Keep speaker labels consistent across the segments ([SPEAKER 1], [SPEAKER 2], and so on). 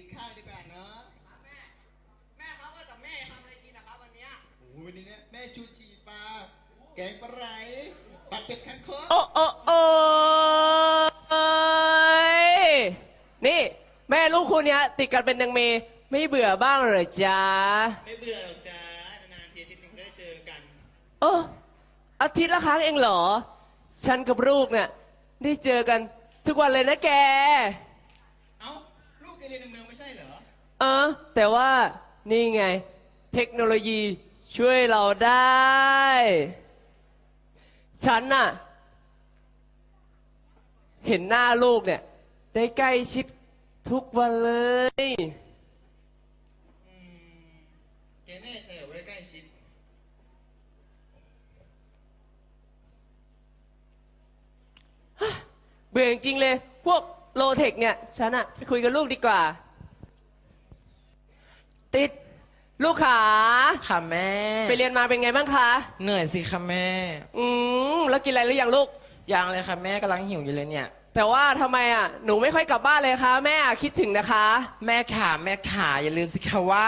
[SPEAKER 1] กินข้าวดีกว่าเนาะ
[SPEAKER 2] แม่ แม่ครับว่าแต่แม่ทำอะไรกินนะครับวันเนี้ย
[SPEAKER 1] โอ้โหวันนี้เนี่ยแม่ชูชีปลาแกงปลาไหลผัดเป็ดคังคก
[SPEAKER 3] โอ้โอ้โอ้ยนี่แม่ลูกคู่เนี้ยติดกันเป็นนางเมย์ไม่เบื่อบ้างเหรอจ๊ะ
[SPEAKER 1] ไม่เบื่อหรอกจ้านานๆทีอาทิตย์หนึงได้เจอกัน
[SPEAKER 3] เอออาทิตย์ละครั้งเองเหรอ ฉันกับลูกเนี่ยได้เจอกันทุกวันเลยนะแก
[SPEAKER 1] เอ้าลูกแกเรียนในเมืองไม่ใช่ เหรอ
[SPEAKER 3] เออ แต่ว่านี่ไง เทคโนโลยีช่วยเราได้ ฉันน่ะ เห็นหน้าลูกเนี่ย ได้ใกล้ชิดทุกวันเลย
[SPEAKER 1] อืมแกแน่ใจเหรอว่าได้ใกล้ชิด
[SPEAKER 3] เบื่อจริงๆเลย พวกโลเทคเนี่ย ฉันอะไปคุยกับลูกดีกว่า ติด ลูกขา
[SPEAKER 4] ค่ะแม่
[SPEAKER 3] ไปเรียนมาเป็นไงบ้างคะ
[SPEAKER 4] เหนื่อยสิค่ะแม่
[SPEAKER 3] อืมแล้วกินอะไรหรือยังลูก
[SPEAKER 4] ยังเลยค่ะแม่กำลังหิวอยู่เลยเนี่ย
[SPEAKER 3] แต่ว่าทำไมอะหนูไม่ค่อยกลับบ้านเลยคะแม่อะคิดถึงนะคะ
[SPEAKER 4] แม่ขาแม่ขาอย่าลืมสิคะว่า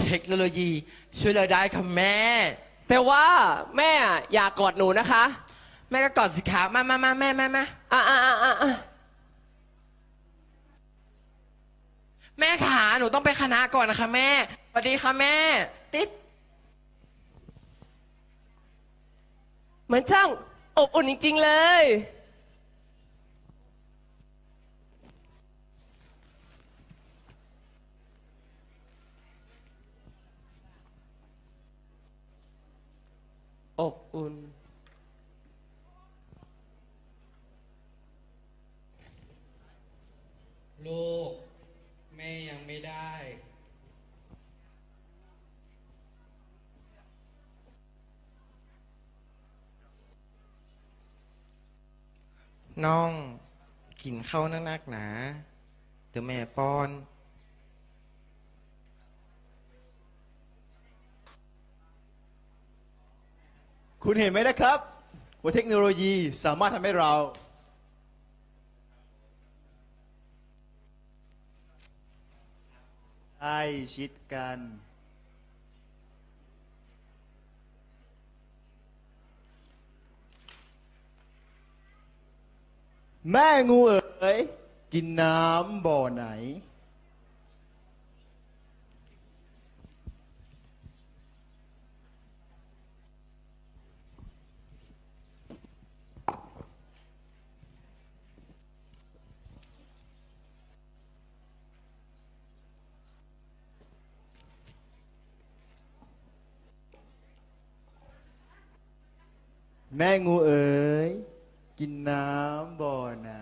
[SPEAKER 4] เทคโนโลยีช่วยเราได้ค่ะแม่
[SPEAKER 3] แต่ว่าแม่อะอยากกอดหนูนะคะ
[SPEAKER 4] แม่ก็กอดสิคะมามามาแม่แม่มา
[SPEAKER 3] อะอะอะอะอะ
[SPEAKER 4] แม่ขาหนูต้องไปคณะก่อนนะคะแม่สวัสดีค่ะแม่ ติด
[SPEAKER 3] เหมือนช่างอบอุ่นจริง ๆ เลย อบอุ่น
[SPEAKER 5] ลูกแม่ ยังไม่ได้
[SPEAKER 4] น้องกินข้าวนักหนาเดี๋ยวแม่ป้อน
[SPEAKER 1] คุณเห็นไหมนะครับ ว่าเทคโนโลยีสามารถทำให้เราใก ล้ชิดกัน แม่งูเอ๋ยกินน้ำบ่อไหน แม่งูเอ๋ยกินน้ำบ่อไหน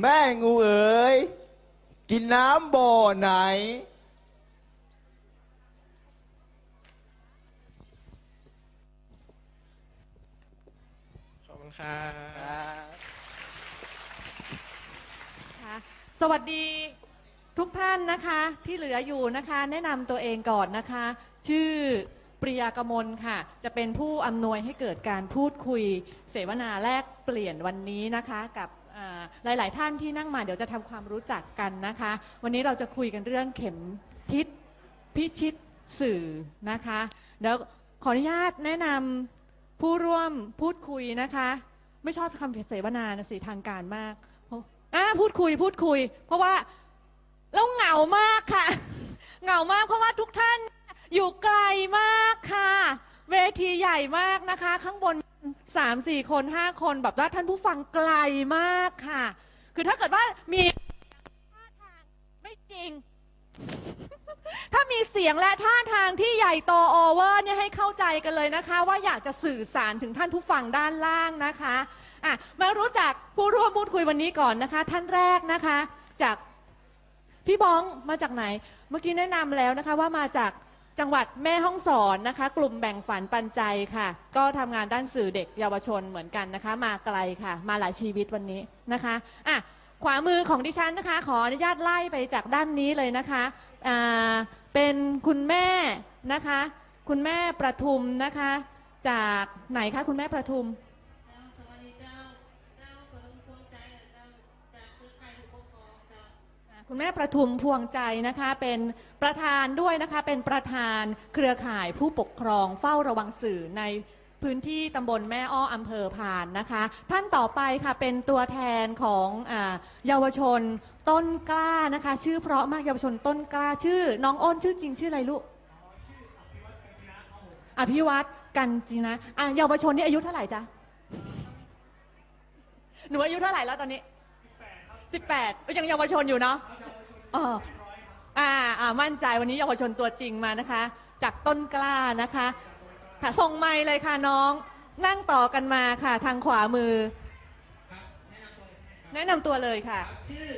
[SPEAKER 1] แม่งูเอ๋ยกินน้ำบ่อไหน
[SPEAKER 4] ค่ะ
[SPEAKER 6] ค่ะสวัสดีทุกท่านนะคะที่เหลืออยู่นะคะ แนะนำตัวเองก่อนนะคะ ชื่อปริยากมลค่ะ จะเป็นผู้อำนวยให้เกิดการพูดคุยเสวนาแลกเปลี่ยนวันนี้นะคะ กับหลาย ๆ ท่านที่นั่งมาเดี๋ยวจะทำความรู้จักกันนะคะ วันนี้เราจะคุยกันเรื่องเข็มทิศพิชิตสื่อนะคะเดี๋ยวขออนุญาตแนะนำ ผู้ร่วมพูดคุยนะคะ ไม่ชอบคำเสวนานะสิทางการมากอะพูดคุยพูดคุย เพราะว่าเราเหงามากค่ะ เหงามากเพราะว่าทุกท่านอยู่ไกลมากค่ะ เวทีใหญ่มากนะคะ ข้างบนสามสี่คนห้าคนแบบว่าท่านผู้ฟังไกลมากค่ะ คือถ้าเกิดว่ามีท่าทางไม่จริง ถ้ามีเสียงและท่าทางที่ใหญ่โตโอเวอร์เนี่ยให้เข้าใจกันเลยนะคะ ว่าอยากจะสื่อสารถึงท่านผู้ฟังด้านล่างนะคะอะมารู้จักผู้ร่วมพูดคุยวันนี้ก่อนนะคะ ท่านแรกนะคะ จากพี่บ้องมาจากไหน เมื่อกี้แนะนำแล้วนะคะว่ามาจากจังหวัดแม่ฮ่องสอนนะคะ กลุ่มแบ่งฝันปันใจค่ะ ก็ทำงานด้านสื่อเด็กเยาวชนเหมือนกันนะคะ มาไกลค่ะ มาหลายชีวิตวันนี้นะคะอะขวามือของดิฉันนะคะ ขออนุญาตไล่ไปจากด้านนี้เลยนะคะ อ่าเป็นคุณแม่นะคะ คุณแม่ประทุมนะคะ จากไหนคะคุณแม่ประทุม
[SPEAKER 7] จ้าเจ้าเพิ่มพวงใครผู้ปกครองเจ้า
[SPEAKER 6] คุณแม่ประทุมพวงใจนะคะเป็นประธานด้วยนะคะเป็นประธานเครือข่ายผู้ปกครองเฝ้าระวังสื่อใน พื้นที่ตำบลแม่อ้ออำเภอพานนะคะ ท่านต่อไปค่ะเป็นตัวแทนของอาเยาวชนต้นกล้านะคะ ชื่อเพราะมากเยาวชนต้นกล้าชื่อ น้องอ้นชื่อจริงชื่ออะไรลูกอภิวัตกันจินะอะเยาวชนนี่อายุเท่าไหร่จ๊ะหนูอายุเท่าไหร่แล้วตอนนี้สิบแปดยังเยาวชนอยู่เนาะเอออ่าอ่ามั่นใจวันนี้เยาวชนตัวจริงมานะคะ จากต้นกล้านะคะ ค่ะส่งไมค์เลยค่ะน้อง นั่งต่อกันมาค่ะ ทางขวามือ
[SPEAKER 5] ครับแนะนำตัวเลยใช่ไหมครับ
[SPEAKER 6] แนะนำตัวเลยค่ะ
[SPEAKER 5] ครับชื่อ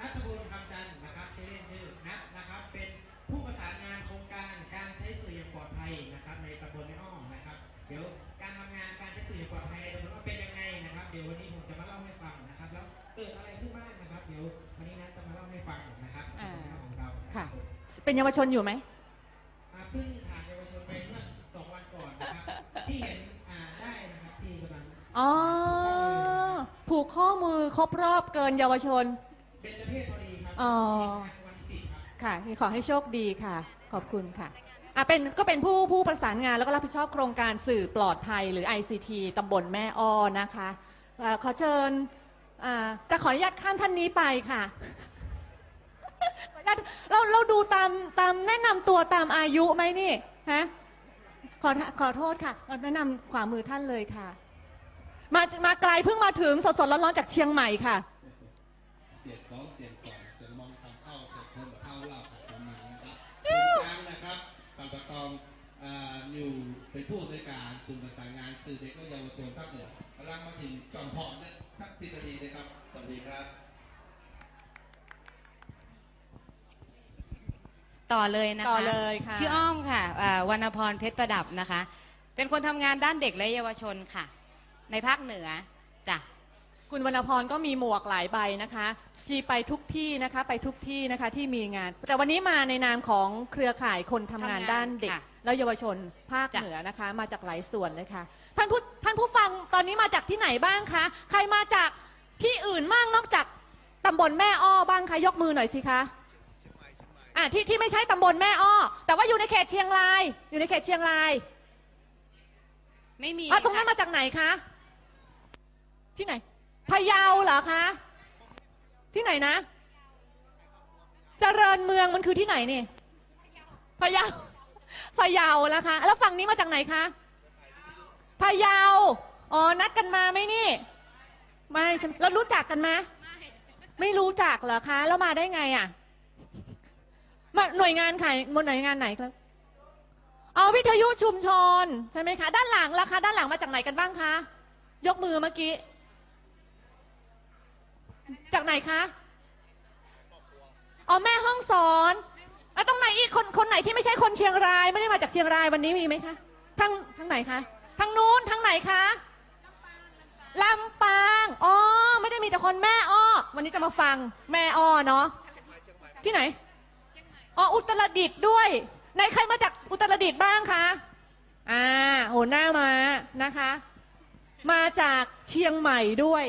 [SPEAKER 5] นัทพลคำจันทร์นะครับชื่อเล่นชื่อนัทนะครับ เป็นผู้ประสานงานโครงการการใช้สื่ออย่างปลอดภัยนะครับ ในตำบลแม่อ้อมนะครับ เดี๋ยวการทำงานการใช้สื่ออย่างปลอดภัยในตำบลว่าเป็นยังไงนะครับ เดี๋ยววันนี้ผมจะมาเล่าให้ฟังนะครับ แล้วเกิดอะไรขึ้นบ้างนะครับ เดี๋ยววันนี้นัทจะมาเล่าให้ฟังนะครับ
[SPEAKER 6] อ่า
[SPEAKER 5] ของเรา
[SPEAKER 6] ค่ะ เป็นเยาวชนอยู่ไหม
[SPEAKER 5] อ่าเพิ่งผ่านเยาวชนไปเมื่อสองวันก่อนนะครับ ที่เห็นอ่าได้นะครับที่กำลัง
[SPEAKER 6] อ๋อ ผูกข้อมือ ครบรอบเกินเยาวชน
[SPEAKER 5] เป็นเจเพศพอดีครับ
[SPEAKER 6] อ๋อ
[SPEAKER 5] วันที่สิบครับ
[SPEAKER 6] ค่ะขอให้โชคดีค่ะ ขอบคุณค่ะอะเป็นก็เป็นผู้ผู้ประสานงานแล้วก็รับผิดชอบโครงการสื่อปลอดภัยหรือ ICT ตำบลแม่อ้อนะคะเอ่อขอเชิญอ่าจะขออนุญาตข้ามท่านนี้ไปค่ะขออนุญาตเราเราดูตามตามแนะนำตัวตามอายุไหมนี่ฮะขอขอโทษค่ะแนะนำขวามือท่านเลยค่ะ มามาไกลเพิ่งมาถึงสดๆร้อนๆจากเชียงใหม่ค่ะ
[SPEAKER 8] เสียงของเสียงก่อนเสียงมองทางเข้าเสียงคนเข้าเล่ากับประมาณนะครับคุณช้างนะครับปังประกองอ่าอยู่เป็นผู้ในวยการศูนย์ประสานงานสื่อเด็กและเยาวชนภาคเหนือกำลังมาถึงจอมพรนะสักสิบนาทีนะครับสวัสดีครับ
[SPEAKER 7] ต่อเลยนะคะ
[SPEAKER 6] ต่อเลยค่ะ
[SPEAKER 7] ชื่ออ้อมค่ะอ่าวรรณพรเพชรประดับนะคะ เป็นคนทำงานด้านเด็กและเยาวชนค่ะ ในภาคเหนือจ้ะ
[SPEAKER 6] คุณวรรณพรก็มีหมวกหลายใบนะคะชีไปทุกที่นะคะไปทุกที่นะคะที่มีงาน แต่วันนี้มาในนามของเครือข่ายคนทำงาน
[SPEAKER 7] ทำงาน
[SPEAKER 6] ด้านเด็ก
[SPEAKER 7] ค่ะ
[SPEAKER 6] และเยาวชนภาค
[SPEAKER 7] จ้ะ
[SPEAKER 6] เหนือนะคะ มาจากหลายส่วนเลยค่ะท่านผู้ท่านผู้ฟังตอนนี้มาจากที่ไหนบ้างคะใครมาจากที่อื่นบ้างนอกจากตำบลแม่อ้อบ้างคะยกมือหน่อยสิคะอะที่ที่ไม่ใช่ตำบลแม่อ้อ แต่ว่าอยู่ในเขตเชียงราย อยู่ในเขตเชียงราย
[SPEAKER 7] ไม่มี
[SPEAKER 6] อะตรงนั้น
[SPEAKER 7] ค่ะ
[SPEAKER 6] มาจากไหนคะ ที่ไหนพะเยาเหรอคะ ที่ไหนนะ เจริญเมืองมันคือที่ไหนนี่พะเยาพะเยานะคะ แล้วฝั่งนี้มาจากไหนคะพะเยาอ๋อนัดกันมาไหมนี่ ไม่ใช่แล้วรู้จักกันไหมไม่รู้จักเหรอคะแล้วมาได้ไงอะมาหน่วยงานไหนหน่วยงานไหนครับเอาวิทยุชุมชนใช่ไหมคะ ด้านหลังล่ะคะ ด้านหลังมาจากไหนกันบ้างคะ ยกมือเมื่อกี้ จากไหนคะ อ๋อ แม่ห้องสอน แล้วตรงไหนอีกคนคนไหนที่ไม่ใช่คนเชียงราย ไม่ได้มาจากเชียงรายวันนี้มีไหมคะ ทางทางไหนคะ ทางนู้นทางไหนคะลำปางอ๋อ ไม่ได้มีแต่คนแม่อ้อ วันนี้จะมาฟังแม่อ้อเนาะ ที่ไหนอ๋อ อุตรดิตถ์ด้วยไหนใครมาจากอุตรดิตถ์บ้างคะ อ่า โหหน้ามานะคะ มาจากเชียงใหม่ด้วย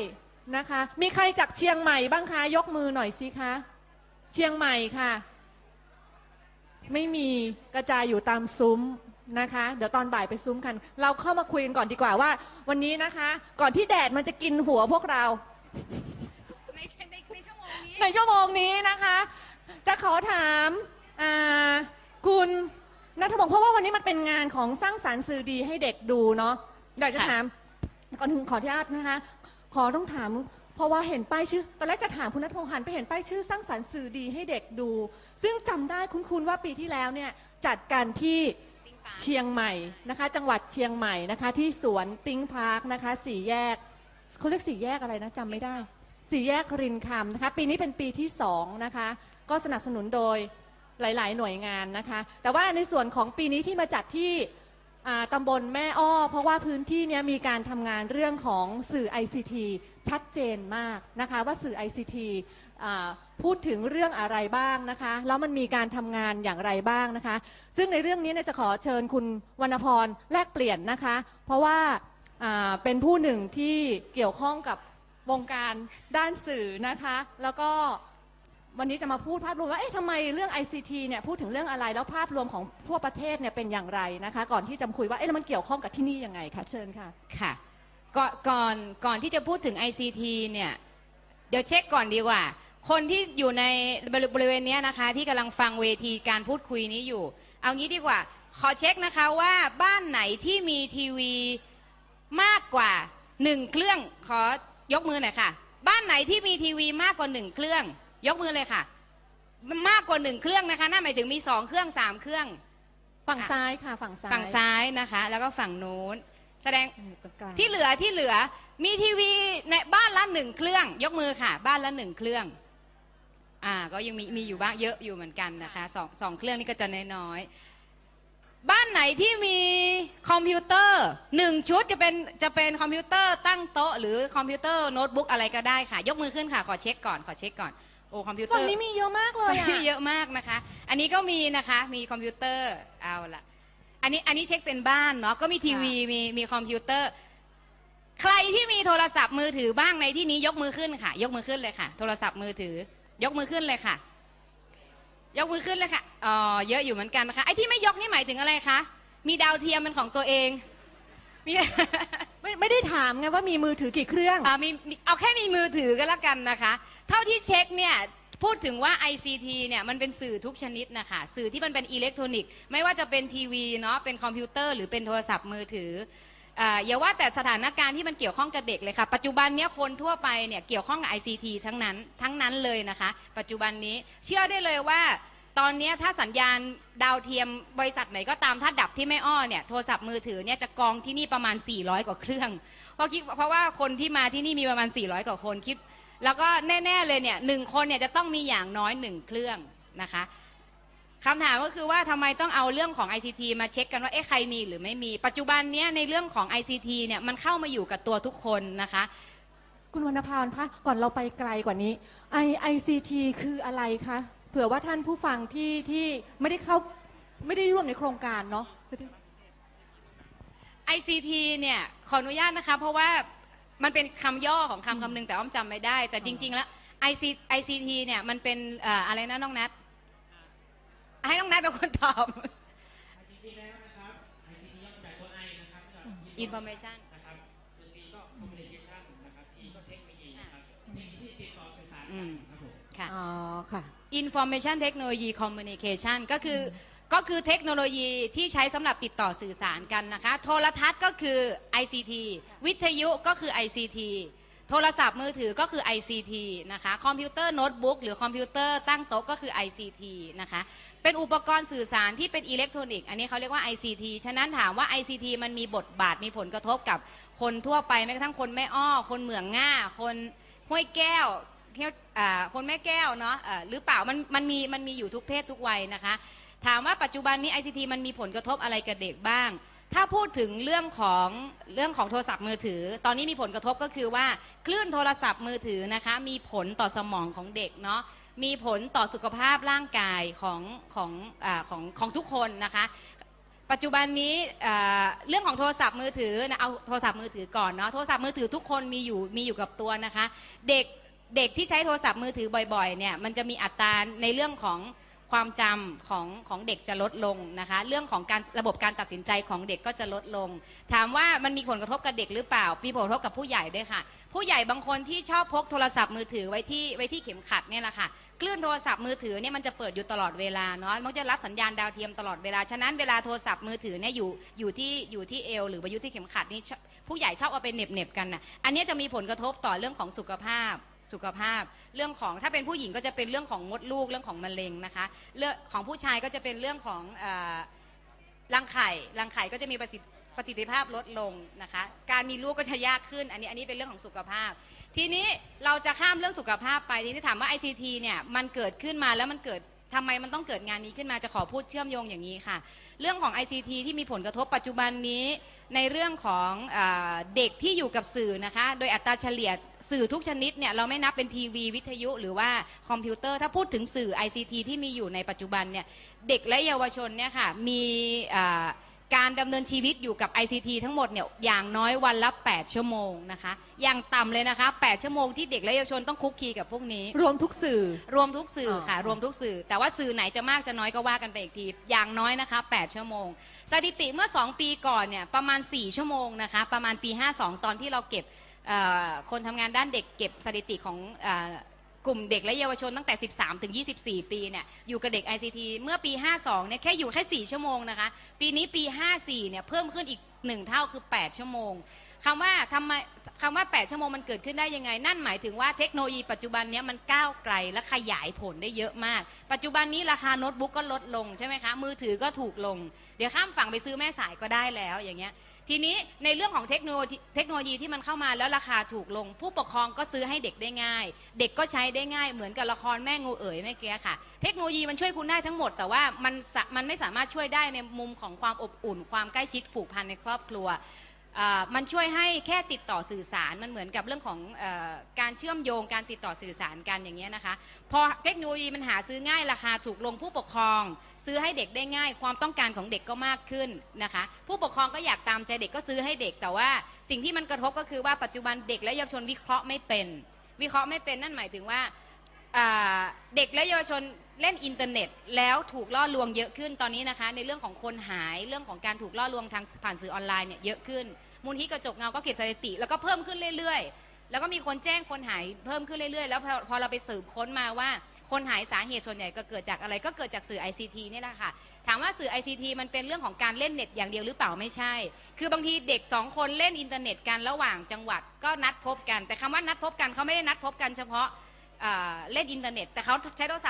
[SPEAKER 6] นะคะ มีใครจากเชียงใหม่บ้างคะยกมือหน่อยสิคะ เชียงใหม่ค่ะ ไม่มีกระจายอยู่ตามซุ้มนะคะ เดี๋ยวตอนบ่ายไปซุ้มกัน เราเข้ามาคุยกันก่อนดีกว่าว่า วันนี้นะคะ ก่อนที่แดดมันจะกินหัวพวกเรา
[SPEAKER 7] ในในในชั่วโมงนี้
[SPEAKER 6] ในชั่วโมงนี้นะคะ จะขอถามอ่าคุณนัทพงศ์เพราะว่าวันนี้มันเป็นงานของสร้างสารรค์สื่อดีให้เด็กดูเนาะอยากจะ
[SPEAKER 7] ค่ะ
[SPEAKER 6] ถามก่อนถึงขออนุญาตนะคะ ขอต้องถาม เพราะว่าเห็นป้ายชื่อ ตอนแรกจะถามคุณนัทพงศ์หันไปเห็นป้ายชื่อสร้างสรรค์สื่อดีให้เด็กดู ซึ่งจำได้คุ้นๆว่าปีที่แล้วเนี่ยจัดกันที่เชียงใหม่นะคะ จังหวัดเชียงใหม่นะคะ ที่สวนติ้งพาร์คนะคะสี่แยกเขาเรียกสี่แยกอะไรนะจำไม่ได้ สี่แยกรินคำนะคะ ปีนี้เป็นปีที่สองนะคะ ก็สนับสนุนโดยหลาย ๆ หน่วยงานนะคะ แต่ว่าในส่วนของปีนี้ที่มาจัดที่ อ่าตำบลแม่อ้อ เพราะว่าพื้นที่เนี้ยมีการทำงานเรื่องของสื่อ ICT ชัดเจนมากนะคะว่าสื่อ ICT อ่าพูดถึงเรื่องอะไรบ้างนะคะแล้วมันมีการทำงานอย่างไรบ้างนะคะ ซึ่งในเรื่องนี้เนี่ยจะขอเชิญคุณวรรณพรแลกเปลี่ยนนะคะ เพราะว่าอ่าเป็นผู้หนึ่งที่เกี่ยวข้องกับวงการด้านสื่อนะคะ แล้วก็ วันนี้จะมาพูดภาพรวมว่า เอ๊ะทำไมเรื่อง ICT เนี่ยพูดถึงเรื่องอะไรแล้วภาพรวมของทั่วประเทศเนี่ยเป็นอย่างไรนะคะ ก่อนที่จะมาคุยว่า เอ๊ะแล้วมันเกี่ยวข้องกับที่นี่ยังไงคะเชิญค่ะ
[SPEAKER 7] ค่ะก่อนก่อนก่อนที่จะพูดถึง ICT เนี่ย เดี๋ยวเช็คก่อนดีกว่า คนที่อยู่ในบริบริเวณนี้นะคะ ที่กำลังฟังเวทีการพูดคุยนี้อยู่ เอางี้ดีกว่า ขอเช็คนะคะว่าบ้านไหนที่มีทีวีมากกว่าหนึ่งเครื่องขอยกมือหน่อยค่ะ บ้านไหนที่มีทีวีมากกว่าหนึ่งเครื่อง ยกมือเลยค่ะ มากกว่าหนึ่งเครื่องนะคะนั่นหมายถึงมีสองเครื่องสามเครื่อง
[SPEAKER 6] ฝั่งซ้ายค่ะ ฝั่งซ้าย
[SPEAKER 7] ฝั่งซ้ายนะคะ แล้วก็ฝั่งนู้น แสดง
[SPEAKER 6] อยู่ตรงกลาง
[SPEAKER 7] ที่เหลือที่เหลือมีทีวีในบ้านละหนึ่งเครื่อง ยกมือค่ะ บ้านละหนึ่งเครื่องอ่าก็ยังมีมีอยู่บ้างเยอะอยู่เหมือนกันนะคะสองสองเครื่องนี่ก็จะน้อยๆบ้านไหนที่มีคอมพิวเตอร์หนึ่งชุดจะเป็นจะเป็นคอมพิวเตอร์ตั้งโต๊ะหรือคอมพิวเตอร์โน้ตบุ๊กอะไรก็ได้ค่ะ ยกมือขึ้นค่ะ ขอเช็คก่อนขอเช็คก่อน โอ้คอมพิวเตอ
[SPEAKER 6] ฝั่ง
[SPEAKER 7] ร์
[SPEAKER 6] นี้มีเยอะมากเลยอะ
[SPEAKER 7] เยอะมากนะคะ อันนี้ก็มีนะคะ มีคอมพิวเตอร์เอาละอันนี้อันนี้เช็คเป็นบ้านเนาะก็มีทีวีมีมีคอมพิวเตอร์ ใครที่มีโทรศัพท์มือถือบ้างในที่นี้ยกมือขึ้นค่ะ ยกมือขึ้นเลยค่ะ โทรศัพท์มือถือ ยกมือขึ้นเลยค่ะ ยกมือขึ้นเลยค่ะอ๋อเยอะอยู่เหมือนกันนะคะไอ้ที่ไม่ยกนี่หมายถึงอะไรคะมีดาวเทียมเป็นของตัวเองมี
[SPEAKER 6] ไม่ไม่ได้ถามไงว่ามีมือถือกี่เครื่อง
[SPEAKER 7] อ่ามีมีเอาแค่มีมือถือก็แล้วกันนะคะ เท่าที่เช็คเนี่ยพูดถึงว่า ICT เนี่ยมันเป็นสื่อทุกชนิดนะคะสื่อที่มันเป็นอิเล็กทรอนิกส์ไม่ว่าจะเป็นทีวีเนาะเป็นคอมพิวเตอร์หรือเป็นโทรศัพท์มือถืออ่าอย่าว่าแต่สถานการณ์ที่มันเกี่ยวข้องกับเด็กเลยค่ะ ปัจจุบันเนี้ยคนทั่วไปเนี่ยเกี่ยวข้องกับ ICT ทั้งนั้นทั้งนั้นเลยนะคะ ปัจจุบันนี้เชื่อได้เลยว่าตอนนี้ถ้าสัญญาณดาวเทียมบริษัทไหนก็ตามถ้าดับที่แม่อ้อเนี่ยโทรศัพท์มือถือเนี่ยจะกองที่นี่ประมาณ 400 กว่าเครื่อง เพราะคิดเพราะว่าคนที่มาที่นี่มีประมาณ 400 กว่าคนคิด แล้วก็แน่ ๆ เลยเนี่ยหนึ่งคนเนี่ยจะต้องมีอย่างน้อยหนึ่งเครื่องนะคะคำถามก็คือว่าทำไมต้องเอาเรื่องของ ICT มาเช็คกันว่าเอ๊ะใครมีหรือไม่มี ปัจจุบันเนี้ยในเรื่องของ ICT เนี่ยมันเข้ามาอยู่กับตัวทุกคนนะคะ
[SPEAKER 6] คุณวรรณพรคะก่อนเราไปไกลกว่านี้ I ICT คืออะไรคะเผื่อว่าท่านผู้ฟังที่ที่ไม่ได้เข้าไม่ได้ร่วมในโครงการเนาะจะได้
[SPEAKER 7] ICT เนี่ยขออนุญาตนะคะ เพราะว่า มันเป็นคำย่อของคำคำหนึ่งแต่อ้อมจำไม่ได้ แต่จริง ๆ แล้ว IC ICT เนี่ยมันเป็นเอ่ออะไรนะน้องนัทให้น้องนัทเป็นคนตอบ
[SPEAKER 5] จริงๆแล้วนะครับ ICT ย่อมาจากตัว I นะครับก็
[SPEAKER 7] Information
[SPEAKER 5] นะครับตัว C ก็ communication นะครับ T ก็เทคโนโลยีนะครับที่ที่ติดต่อสื่อสาร
[SPEAKER 7] อื
[SPEAKER 5] กัน
[SPEAKER 7] ม
[SPEAKER 5] ครับผม
[SPEAKER 7] ค่ะ
[SPEAKER 6] อ๋อค่ะ
[SPEAKER 7] Information Technology Communication ก็คือ ก็คือเทคโนโลยีที่ใช้สำหรับติดต่อสื่อสารกันนะคะ โทรทัศน์ก็คือ ICT วิทยุก็คือ ICT โทรศัพท์มือถือก็คือ ICT นะคะ คอมพิวเตอร์โน้ตบุ๊กหรือคอมพิวเตอร์ตั้งโต๊ะก็คือ ICT นะคะ เป็นอุปกรณ์สื่อสารที่เป็นอิเล็กทรอนิกส์ อันนี้เขาเรียกว่า ICT ฉะนั้นถามว่า ICT มันมีบทบาทมีผลกระทบกับคนทั่วไปแม้กระทั่งคนแม่อ้อ คนเหมืองง่า คนห้วยแก้วเที่ยวอ่าคนแม่แก้วเนาะหรือเปล่า มันมันมีมันมีอยู่ทุกเพศทุกวัยนะคะ ถามว่าปัจจุบันนี้ ICT มันมีผลกระทบอะไรกับเด็กบ้าง ถ้าพูดถึงเรื่องของเรื่องของโทรศัพท์มือถือ ตอนนี้มีผลกระทบก็คือว่าคลื่นโทรศัพท์มือถือนะคะ มีผลต่อสมองของเด็กเนาะมีผลต่อสุขภาพร่างกายของของอของของทุกคนนะคะ ปัจจุบันนี้เอ่อเรื่องของโทรศัพท์มือถือนะเอาโทรศัพท์มือถือก่อนเนาะโทรศัพท์มือถือทุกคนมีอยู่มีอยู่กับตัวนะคะ เด็กเด็กที่ใช้โทรศัพท์มือถือบ่อยๆเนี่ยมันจะมีอัตราในเรื่องของ ความจำของของเด็กจะลดลงนะคะ เรื่องของการระบบการตัดสินใจของเด็กก็จะลดลง ถามว่ามันมีผลกระทบกับเด็กหรือเปล่ามีผลกระทบกับผู้ใหญ่ด้วยค่ะ ผู้ใหญ่บางคนที่ชอบพกโทรศัพท์มือถือไว้ที่ไว้ที่เข็มขัดเนี่ยแหละค่ะคลื่นโทรศัพท์มือถือเนี่ยมันจะเปิดอยู่ตลอดเวลาเนาะมันจะรับสัญญาณดาวเทียมตลอดเวลา ฉะนั้นเวลาโทรศัพท์มือถือเนี่ยอยู่อยู่ที่อยู่ที่เอวหรือว่าอยู่ที่เข็มขัดนี่ผู้ใหญ่ชอบเอาไปเน็บเน็บกันนะอันนี้จะมีผลกระทบต่อเรื่องของสุขภาพ สุขภาพ เรื่องของถ้าเป็นผู้หญิงก็จะเป็นเรื่องของมดลูกเรื่องของมะเร็งนะคะเรื่องของผู้ชายก็จะเป็นเรื่องของอ่อรังไข่รังไข่ก็จะมีประสิทธิประสิทธิภาพลดลงนะคะ การมีลูกก็จะยากขึ้น อันนี้อันนี้เป็นเรื่องของสุขภาพ ทีนี้เราจะข้ามเรื่องสุขภาพไปทีนี้ถามว่า ICT เนี่ยมันเกิดขึ้นมาแล้วมันเกิดทำไมมันต้องเกิดงานนี้ขึ้นมาจะขอพูดเชื่อมโยงอย่างนี้ค่ะ เรื่องของ ICT ที่มีผลกระทบปัจจุบันนี้ ในเรื่องของอเด็กที่อยู่กับสื่อนะคะ โดยอัตราเฉลี่ยสื่อทุกชนิดเนี่ยเราไม่นับเป็นทีวีวิทยุหรือว่าคอมพิวเตอร์ ถ้าพูดถึงสื่อ ICT ที่มีอยู่ในปัจจุบันเนี่ยเด็กและเยาวชนเนี่ยค่ะมีอ่า การดำเนินชีวิตอยู่กับ ICT ทั้งหมดเนี่ยอย่างน้อยวันละ 8 ชั่วโมงนะคะอย่างต่ำเลยนะคะ 8 ชั่วโมงที่เด็กและเยาวชนต้องคุกคีกับพวกนี้
[SPEAKER 6] รวมทุกสื่อ
[SPEAKER 7] รวมทุกสื่อค่ะ
[SPEAKER 6] อ๋อ
[SPEAKER 7] รวมทุกสื่อ แต่ว่าสื่อไหนจะมากจะน้อยก็ว่ากันไปอีกที อย่างน้อยนะคะ 8 ชั่วโมง สถิติเมื่อ 2 ปีก่อนเนี่ยประมาณ 4 ชั่วโมงนะคะ ประมาณปี 52 ตอนที่เราเก็บเอ่อคนทำงานด้านเด็กเก็บสถิติของเอ่อ กลุ่มเด็กและเยาวชนตั้งแต่ 13 ถึง 24 ปีเนี่ยอยู่กับเด็ก ICT เมื่อปี 52 เนี่ยแค่อยู่แค่ 4 ชั่วโมงนะคะ ปีนี้ปี 54 เนี่ยเพิ่มขึ้นอีก 1 เท่าคือ 8 ชั่วโมงคำว่าทำไม คำว่า 8 ชั่วโมงมันเกิดขึ้นได้ยังไง นั่นหมายถึงว่าเทคโนโลยีปัจจุบันนี้มันก้าวไกลและขยายผลได้เยอะมาก ปัจจุบันนี้ราคาโน้ตบุ๊กก็ลดลงใช่ไหมคะ มือถือก็ถูกลง เดี๋ยวข้ามฝั่งไปซื้อแม่สายก็ได้แล้วอย่างเงี้ย ทีนี้ในเรื่องของเทคโนโลยีเทคโนโลยีที่มันเข้ามาแล้วราคาถูกลง ผู้ปกครองก็ซื้อให้เด็กได้ง่าย เด็กก็ใช้ได้ง่ายเหมือนกับละครแม่งูเอ๋ยแม่เกี้ยค่ะ เทคโนโลยีมันช่วยคุณได้ทั้งหมด แต่ว่ามันมันไม่สามารถช่วยได้ในมุมของความอบอุ่น ความใกล้ชิดผูกพันในครอบครัว มันช่วยให้แค่ติดต่อสื่อสารมันเหมือนกับเรื่องของออการเชื่อมโยงการติดต่อสื่อสารกันอย่างเงี้ยนะคะพอเทคโนโลยีมันหาซื้อง่ายราคาถูกลงผู้ปกครอง ซื้อให้เด็กได้ง่าย ความต้องการของเด็กก็มากขึ้นนะคะ ผู้ปกครองก็อยากตามใจเด็กก็ซื้อให้เด็ก แต่ว่าสิ่งที่มันกระทบก็คือว่าปัจจุบันเด็กและเยาวชนวิเคราะห์ไม่เป็น วิเคราะห์ไม่เป็นนั่นหมายถึงว่า อ่าเด็กและเยาวชนเล่นอินเทอร์เน็ต แล้วถูกล่อลวงเยอะขึ้นตอนนี้นะคะ ในเรื่องของคนหายเรื่องของการถูกล่อลวงทางผ่านสื่อออนไลน์เนี่ยเยอะขึ้น มูลที่กระจกเงาก็เก็บสถิติ แล้วก็เพิ่มขึ้นเรื่อยๆ แล้วก็มีคนแจ้งคนหายเพิ่มขึ้นเรื่อยๆ แล้วพอพอเราไปสืบค้นมาว่าคนหายสาเหตุส่วนใหญ่ก็เกิดจากอะไรก็เกิดจากสื่อ ICT นี่แหละค่ะถามว่าสื่อ ICT มันเป็นเรื่องของการเล่นเน็ตอย่างเดียวหรือเปล่าไม่ใช่ คือบางทีเด็กสองคนเล่นอินเทอร์เน็ตกันระหว่างจังหวัดก็นัดพบกัน แต่คำว่านัดพบกันเขาไม่ได้นัดพบกันเฉพาะ เล่นอินเทอร์เน็ต แต่เขาใช้โทรศัพท์